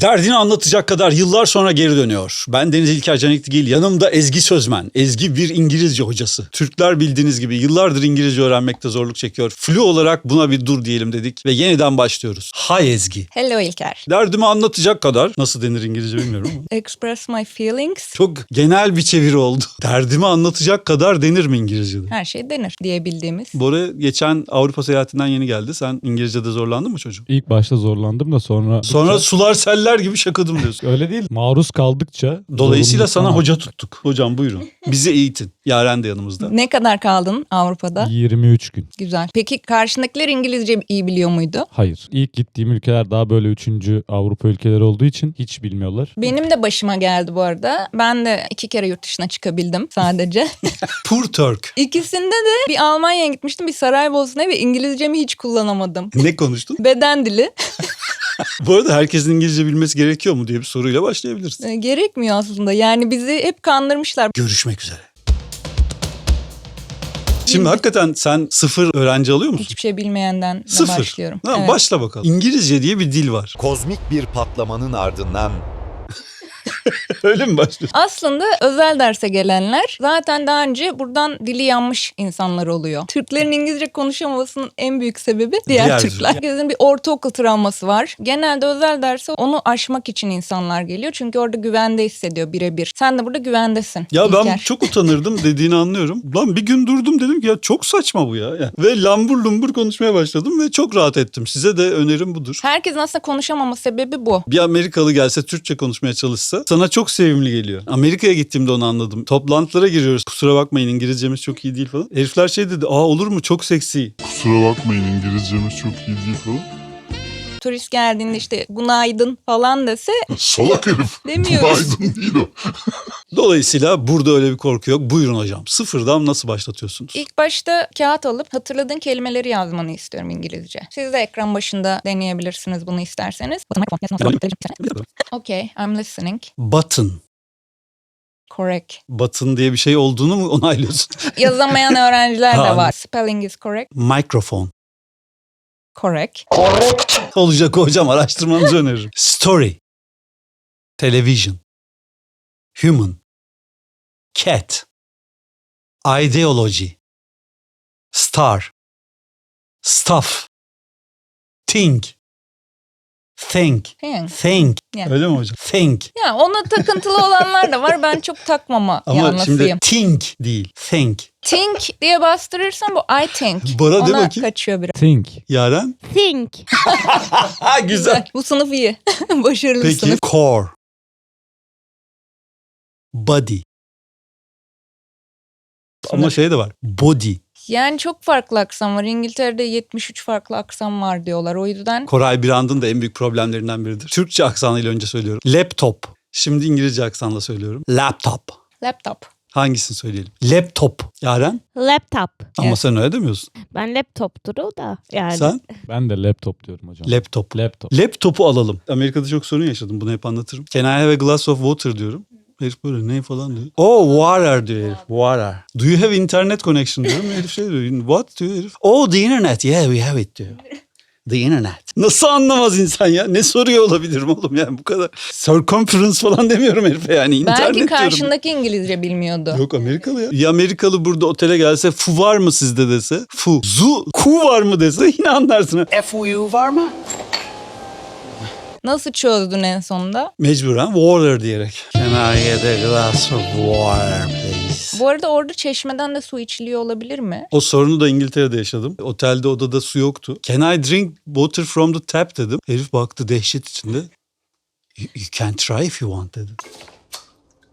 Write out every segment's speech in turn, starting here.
Derdini anlatacak kadar yıllar sonra geri dönüyor. Ben Deniz İlker Canikligil, yanımda Ezgi Sözmen. Ezgi bir İngilizce hocası. Türkler bildiğiniz gibi yıllardır İngilizce öğrenmekte zorluk çekiyor. Flu olarak buna bir dur diyelim dedik ve yeniden başlıyoruz. Hay Ezgi. Hello İlker. Derdimi anlatacak kadar, nasıl denir İngilizce bilmiyorum ama. Express my feelings. Çok genel bir çeviri oldu. Derdimi anlatacak kadar denir mi İngilizce'de? Her şey denir diye bildiğimiz. Bora geçen Avrupa seyahatinden yeni geldi. Sen İngilizce'de zorlandın mı çocuğum? İlk başta zorlandım da sonra... Sonra sular seller gibi şakadım diyorsun. Öyle değil. Maruz kaldıkça... Dolayısıyla sana zorunluluktan hoca tuttuk. Hocam buyurun. Bizi eğitin. Yaren de yanımızda. Ne kadar kaldın Avrupa'da? 23 gün. Güzel. Peki karşındakiler İngilizce iyi biliyor muydu? Hayır. İlk gittiğim ülkeler daha böyle 3. Avrupa ülkeleri olduğu için hiç bilmiyorlar. Benim de başıma geldi bu arada. Ben de iki kere yurt dışına çıkabildim sadece. Poor Turk. İkisinde de bir Almanya'ya gitmiştim bir Saraybosna'ya ve İngilizcemi hiç kullanamadım. Ne konuştun? Beden dili Bu arada herkesin İngilizce bilmesi gerekiyor mu diye bir soruyla başlayabiliriz. e, gerekmiyor aslında. Yani bizi hep kandırmışlar. Görüşmek üzere. Şimdi hakikaten sen sıfır öğrenci alıyor musun? Hiçbir şey bilmeyenden de Sıfır. başlıyorum. Tamam, Evet. Başla bakalım. İngilizce diye bir dil var. Kozmik bir patlamanın ardından Öyle mi başlıyor? Aslında özel derse gelenler zaten daha önce buradan dili yanmış insanlar oluyor. Türklerin İngilizce konuşamamasının en büyük sebebi diğer, Diğer Türkler. Herkesin bir ortaokul travması var. Genelde özel derse onu aşmak için insanlar geliyor. Çünkü orada güvende hissediyor birebir. Sen de burada güvendesin. Ya ben İlker. çok utanırdım dediğini anlıyorum. Lan bir gün durdum dedim ki ya çok saçma bu ya. Yani Ve lambur lumbur konuşmaya başladım ve çok rahat ettim. Size de önerim budur. Herkesin aslında konuşamama sebebi bu. Bir Amerikalı gelse Türkçe konuşmaya çalışsa sana çok sevimli geliyor. Amerika'ya gittiğimde onu anladım. Toplantılara giriyoruz. Kusura bakmayın İngilizcemiz çok iyi değil falan. Herifler şey dedi. Aa olur mu çok seksi. Kusura bakmayın İngilizcemiz çok iyi değil falan. Turist geldiğinde işte günaydın falan dese Salak herif. Demiyoruz. Günaydın değil o. Dolayısıyla burada öyle bir korku yok. Buyurun hocam. Sıfırdan nasıl başlatıyorsunuz? İlk başta kağıt alıp hatırladığın kelimeleri yazmanı istiyorum İngilizce. Siz de ekran başında deneyebilirsiniz bunu isterseniz. Okay, I'm listening. Button. Correct. Button diye bir şey olduğunu mu onaylıyorsun? Yazamayan öğrenciler de var. Spelling is correct. Microphone. Correct. Olacak hocam araştırmanızı öneririm. Story. Television. Human. Cat. Ideology. Star. Stuff. Think. Think. Think. Think. Yeah. Öyle mi hocam? Think. Ya ona takıntılı olanlar da var. Ben çok takmama Ama yanlısıyım. şimdi think değil. Think. Think diye bastırırsan bu I think. Bana de Ona bakayım. kaçıyor biraz. Think. Yaren? Think. Ha güzel. Bu sınıf iyi. Başarılı Peki sınıf. core. Body. Ama şey de var. Body. Yani çok farklı aksam var. İngiltere'de 73 farklı aksam var diyorlar. O yüzden Koray Birand'ın da en büyük problemlerinden biridir. Türkçe aksanıyla önce söylüyorum. Laptop. Şimdi İngilizce aksanla söylüyorum. Laptop. laptop. Hangisini söyleyelim? Laptop. Yaren? Laptop. Ama Evet. sen öyle demiyorsun. Ben laptoptur o da. Yani. Sen? Ben de laptop diyorum hocam. Laptop. Laptop. Laptopu alalım. Amerika'da çok sorun yaşadım. Bunu hep anlatırım. Can I have a glass of water diyorum. Herif böyle ne falan diyor. Oh water diyor herif. Water. Do you have internet connection diyorum. Herif şey diyor. What diyor herif. Oh the internet. Yeah we have it diyor. The internet. Nasıl anlamaz insan ya? Ne soruyor olabilirim oğlum yani bu kadar. Circumference falan demiyorum herife yani. internet Belki diyorum. karşındaki İngilizce bilmiyordu. Yok Amerikalı ya. Bir Amerikalı burada otele gelse fu var mı sizde dese. Fu. Zu. Ku var mı dese yine anlarsın. FUU var mı? Nasıl çözdün en sonunda? Mecburen water diyerek. Can I get a glass of water please? Bu arada orada çeşmeden de su içiliyor olabilir mi? O sorunu da İngiltere'de yaşadım. Otelde odada su yoktu. Can I drink water from the tap dedim. Herif baktı dehşet içinde. You, you can try if you want dedi.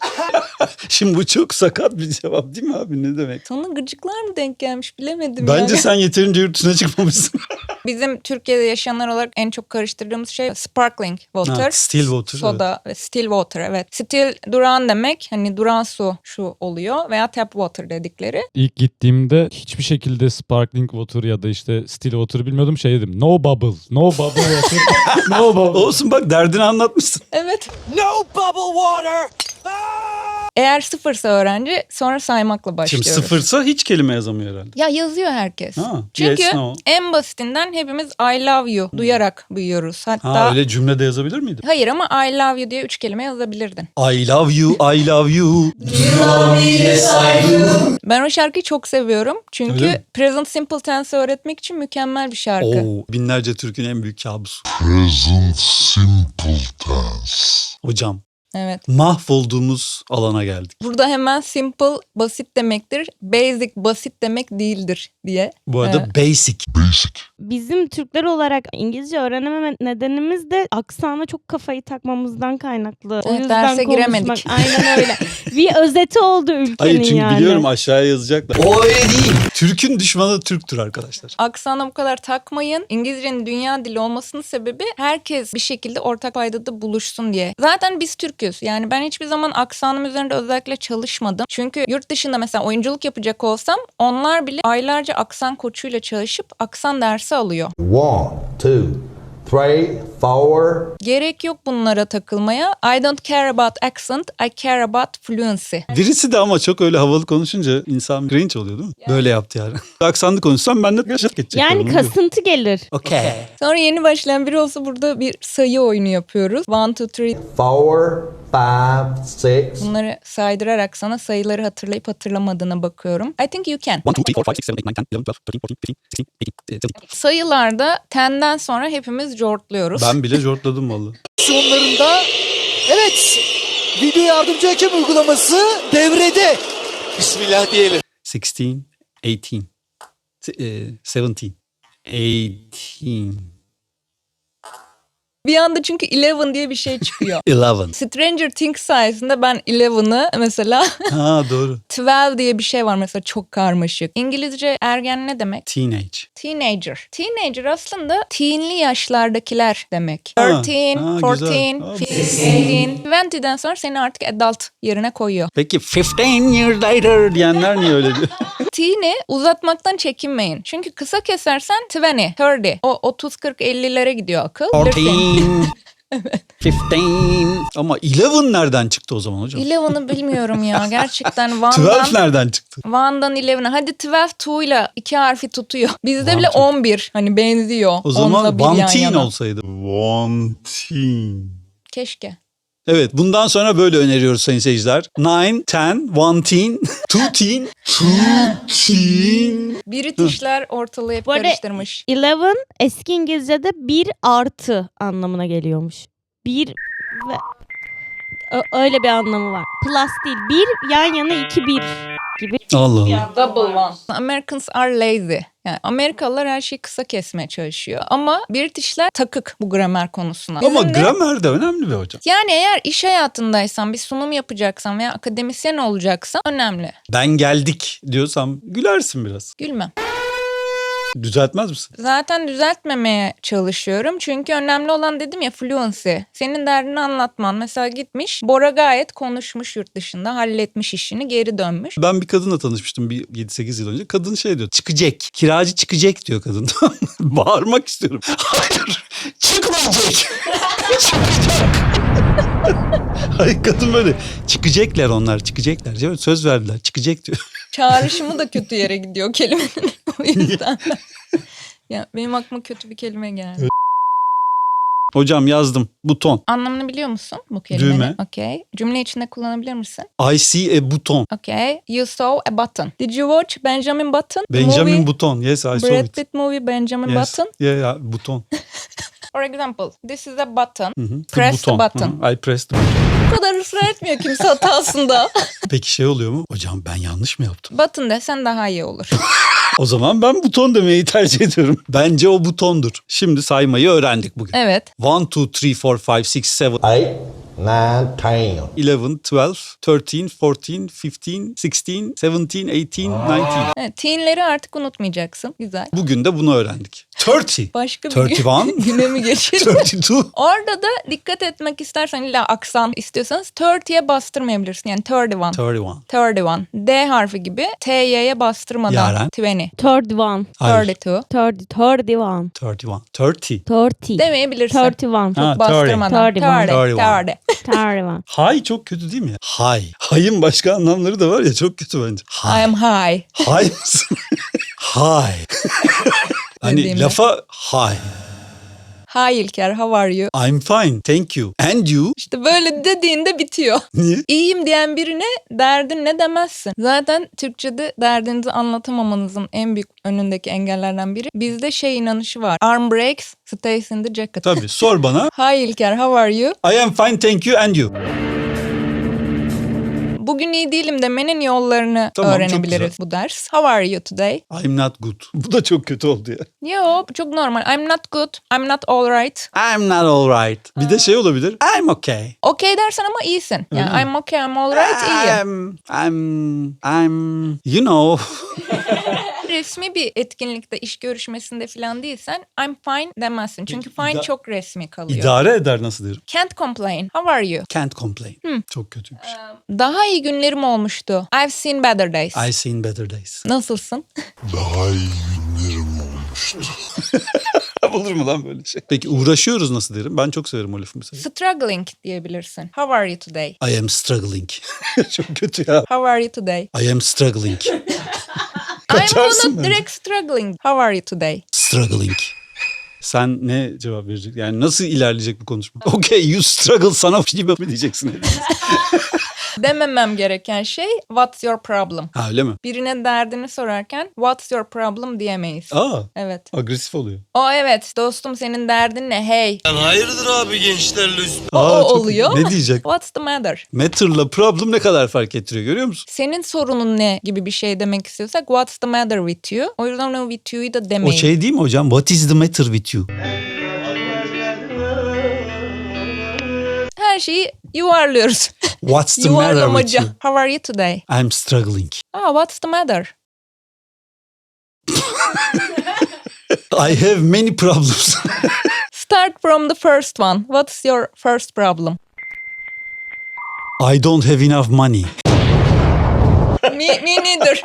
Şimdi bu çok sakat bir cevap değil mi abi ne demek? Sana gıcıklar mı denk gelmiş bilemedim. Bence yani. sen yeterince yurt dışına çıkmamışsın. Bizim Türkiye'de yaşayanlar olarak en çok karıştırdığımız şey sparkling water. Ha, still water, Soda ve still water evet. Still duran demek hani duran su şu oluyor veya tap water dedikleri. İlk gittiğimde hiçbir şekilde sparkling water ya da işte still water bilmiyordum. Şey dedim. No bubble. No bubble water. no bubble. Olsun bak derdini anlatmışsın. Evet No bubble water! Eğer sıfırsa öğrenci sonra saymakla Şimdi başlıyoruz. sıfırsa hiç kelime yazamıyor herhalde. Ya yazıyor herkes. Ha, Çünkü yes, no. en basitinden hepimiz I love you duyarak büyüyoruz. Hatta Ha öyle cümlede yazabilir miydi? hayır ama I love you diye üç kelime yazabilirdin. I love you, I love you. Ben o şarkıyı çok seviyorum. Çünkü present simple tense öğretmek için mükemmel bir şarkı. Oo, binlerce Türk'ün en büyük kabusu. Present simple tense. Hocam Evet. mahvolduğumuz alana geldik. Burada hemen simple basit demektir. Basic basit demek değildir diye. Bu arada Evet. basic. Basic. Bizim Türkler olarak İngilizce öğrenememe nedenimiz de aksana çok kafayı takmamızdan kaynaklı. O yüzden derse konuşmak- giremedik. Aynen öyle. bir özeti oldu ülkenin Hayır çünkü yani. biliyorum aşağıya yazacaklar. O öyle değil. Türk'ün düşmanı Türk'tür arkadaşlar. Aksana bu kadar takmayın. İngilizcenin dünya dili olmasının sebebi herkes bir şekilde ortak paydada buluşsun diye. Zaten biz Türk'üz. Yani ben hiçbir zaman aksanım üzerinde özellikle çalışmadım. Çünkü yurt dışında mesela oyunculuk yapacak olsam onlar bile aylarca aksan koçuyla çalışıp aksan dersi alıyor. One, two, three, four. Gerek yok bunlara takılmaya. I don't care about accent, I care about fluency. Birisi de ama çok öyle havalı konuşunca insan cringe oluyor değil mi? Böyle yaptı yani. Aksanlı konuşsam ben de geçecek. Yani kasıntı gelir. Okey. Sonra yeni başlayan biri olsa burada bir sayı oyunu yapıyoruz. One, two, three. Four, five, six. Bunları saydırarak sana sayıları hatırlayıp hatırlamadığına bakıyorum. I think you can. 1, 2, 3, 4, 5, 6, 7, 8, 9, 10, 11, 12, 13, 14, 15, 16, 17, 18. Sayılarda 10'den sonra hepimiz jortluyoruz. Ben bile jortladım valla. sonlarında evet video yardımcı hakem uygulaması devrede. Bismillah diyelim. 16, 18, se- e, 17, 18, Bir anda çünkü 11 diye bir şey çıkıyor. 11. Stranger Things sayesinde ben 11'ı mesela Ha doğru. 12 diye bir şey var mesela çok karmaşık. İngilizce ergen ne demek? Teenage. Teenager. Teenager aslında teenli yaşlardakiler demek. Ha, 13, ha, 14, güzel. 15, 20'den sonra seni artık adult yerine koyuyor. Peki 15 years later diyenler niye öyle diyor? Teen'i uzatmaktan çekinmeyin. Çünkü kısa kesersen 20, 30. O 30, 40, 50'lere gidiyor akıl. 14, Bilirsin. 15. Ama 11 nereden çıktı o zaman hocam? 11'ı bilmiyorum ya. Gerçekten 12 Van'dan, nereden çıktı? Van'dan 11'e. Hadi 12 two ile iki harfi tutuyor. Bizde Van bile çok- 11. Hani benziyor. O zaman yana. olsaydı. Teen. Keşke. Evet bundan sonra böyle öneriyoruz sayın seyirciler. 9, 10, 1 teen, 2 teen, 2 teen. Britishler ortalığı hep Bu arada- karıştırmış. 11 eski İngilizce'de bir artı anlamına geliyormuş. Bir ve öyle bir anlamı var. Plus değil. Bir yan yana iki bir gibi. Allah Allah. Double one. Americans are lazy. Yani Amerikalılar her şeyi kısa kesmeye çalışıyor. Ama Britishler takık bu gramer konusuna. Ama Bizim de- gramer de önemli bir hocam. Yani eğer iş hayatındaysan, bir sunum yapacaksan veya akademisyen olacaksan önemli. Ben geldik diyorsam gülersin biraz. Gülmem. Düzeltmez misin? Zaten düzeltmemeye çalışıyorum. Çünkü önemli olan dedim ya fluency. Senin derdini anlatman. Mesela gitmiş Bora gayet konuşmuş yurt dışında. Halletmiş işini geri dönmüş. Ben bir kadınla tanışmıştım bir 7-8 yıl önce. Kadın şey diyor çıkacak. Kiracı çıkacak diyor kadın. Bağırmak istiyorum. Hayır çıkmayacak. Çıkacak. Hayır kadın böyle çıkacaklar onlar çıkacaklar. Söz verdiler çıkacak diyor. Çağrışımı da kötü yere gidiyor kelimenin. o yüzden. ya benim aklıma kötü bir kelime geldi. Hocam yazdım buton. Anlamını biliyor musun bu kelimenin? Düğme. Okey. Cümle içinde kullanabilir misin? I see a buton. Okay. You saw a button. Did you watch Benjamin Button? Benjamin movie? Buton. Yes I saw Brad it. Pitt movie Benjamin Yes. Button. Yeah, yeah, buton. For example, this is a button. Hı hı. Press the button. Hı hı. I pressed the button. Kadar ısrar etmiyor kimse hatasında. Peki şey oluyor mu? Hocam ben yanlış mı yaptım? button desen daha iyi olur. O zaman ben buton demeyi tercih ediyorum. Bence o butondur. Şimdi saymayı öğrendik bugün. Evet. 1, 2, 3, 4, 5, 6, 7, Eight, nine, ten. 11, 12, 13, 14, 15, 16, 17, 18, 19. evet. Teenleri artık unutmayacaksın. Güzel. Bugün de bunu öğrendik. 30. Başka bir 31? gün- güne mi geçelim? 32. Orada da dikkat etmek istersen illa aksan istiyorsanız 30'ye bastırmayabilirsin. Yani 31. 31. 31. D harfi gibi T'ye bastırmadan. Yaren. 20. Third one. Hayır. 32. Third, third one. 31. 30. Thirty. Demeyebilirsin. Thirty one. Ha, 30. Bastırmadan. 31. 30. 31. 30. Thirty one. Hay çok kötü değil mi ya? Hay. Hayın başka anlamları da var ya çok kötü bence. I Hay. am high. Hay mısın? hay. Hani lafa hay. Hi İlker, how are you? I'm fine. Thank you. And you? İşte böyle dediğinde bitiyor. Niye? İyiyim diyen birine derdin ne demezsin. Zaten Türkçe'de derdinizi anlatamamanızın en büyük önündeki engellerden biri. Bizde şey inanışı var. Arm breaks, stays in the jacket. Tabii sor bana. Hi İlker, how are you? I am fine thank you and you. Bugün iyi değilim demenin yollarını Tamam, çok öğrenebiliriz bu ders. How are you today? I'm not good. Bu da çok kötü oldu ya. Yo, çok normal. I'm not good. I'm not alright. I'm not alright. Bir de şey olabilir. I'm okay. Okay dersen ama iyisin. Yani? I'm okay, I'm alright, iyiyim. I'm, I'm, I'm, you know. resmi bir etkinlikte, iş görüşmesinde falan değilsen I'm fine demezsin. Çünkü fine İda- çok resmi kalıyor. İdare eder nasıl derim? Can't complain. How are you? Can't complain. Çok kötüymüş. Daha iyi günlerim olmuştu. I've seen better days. I seen better days. Nasılsın? Daha iyi günlerim olmuştu. Olur mu lan böyle şey? Peki uğraşıyoruz nasıl derim? Ben çok severim o lafı mesela. Struggling diyebilirsin. How are you today? I am struggling. çok kötü ya. How are you today? I am struggling. I'm Kaçarsın not bence. direkt struggling. How are you today? struggling. Sen ne cevap verecek? Yani nasıl ilerleyecek bu konuşma? Okay you struggle sana gibi mi diyeceksin? Dememem gereken şey what's your problem? ha öyle mi? Birine derdini sorarken what's your problem diyemeyiz. Aa Evet. agresif oluyor. O evet dostum senin derdin ne? Hey. Hayırdır abi gençlerle üst O, Aa, o çok- oluyor. Ne diyecek? What's the matter? Matter'la problem ne kadar fark ettiriyor görüyor musun? Senin sorunun ne gibi bir şey demek istiyorsak what's the matter with you? O yüzden o with you'yu da O demeyin. şey değil mi hocam? What is the matter with you? Şeyi yuvarlıyoruz. What's the matter with you? How are you today? I'm struggling. Ah, what's the matter? I have many problems. Start from the first one. What's your first problem? I don't have enough money. Me, me neither.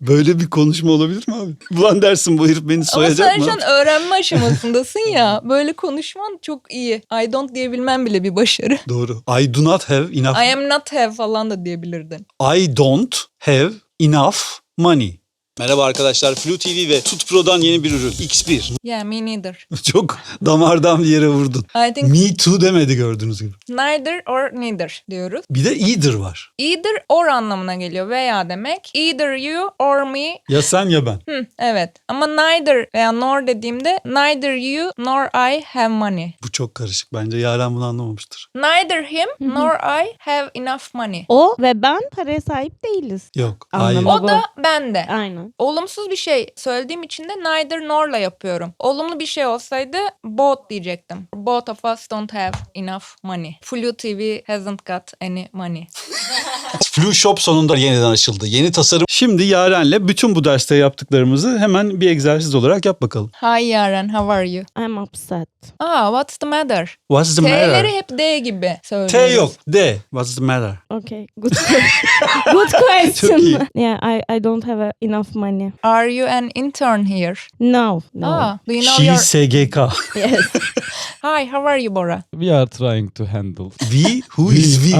Böyle bir konuşma olabilir mi abi? Ulan dersin bu herif beni Ama soyacak sen mı? şu an öğrenme aşamasındasın ya. Böyle konuşman çok iyi. I don't diyebilmem bile bir başarı. Doğru. I do not have enough. I am not have falan da diyebilirdin. I don't have enough money. Merhaba arkadaşlar. Flu TV ve Tut Pro'dan yeni bir ürün. X1. Yeah, me neither. Çok damardan bir yere vurdun. I think Me too demedi gördüğünüz gibi. neither or neither diyoruz. Bir de either var. Either or anlamına geliyor veya demek. Either you or me. Ya sen ya ben. Hı, evet. Ama neither veya nor dediğimde neither you nor I have money. Bu çok karışık. Bence Yaren bunu anlamamıştır. Neither him nor I have enough money. O ve ben paraya sahip değiliz. Yok. Anlamadım. Hayır. O da bende. Aynen. Olumsuz bir şey söylediğim için de neither nor'la yapıyorum. Olumlu bir şey olsaydı both diyecektim. Both of us don't have enough money. Flu TV hasn't got any money. Flu Shop sonunda yeniden açıldı. Yeni tasarım. Şimdi Yaren'le bütün bu derste yaptıklarımızı hemen bir egzersiz olarak yap bakalım. Hi Yaren, how are you? I'm upset. Ah, what's the matter? What's the matter? T'leri hep D gibi söylüyoruz. T yok. D. What's the matter? Okay. Good, good question. Çok iyi. yeah, I, I don't have uh, enough money. Are you an intern here? No. No. Ah, do you know She your... SGK. Yes. Hi, how are you Bora? We are trying to handle. We? Who is we?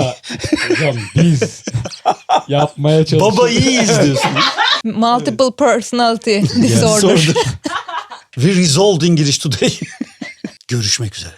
Hocam biz yapmaya çalışıyoruz. Baba iyiyiz diyorsun. Multiple personality disorder. sordu. We resolved English today. Görüşmek üzere.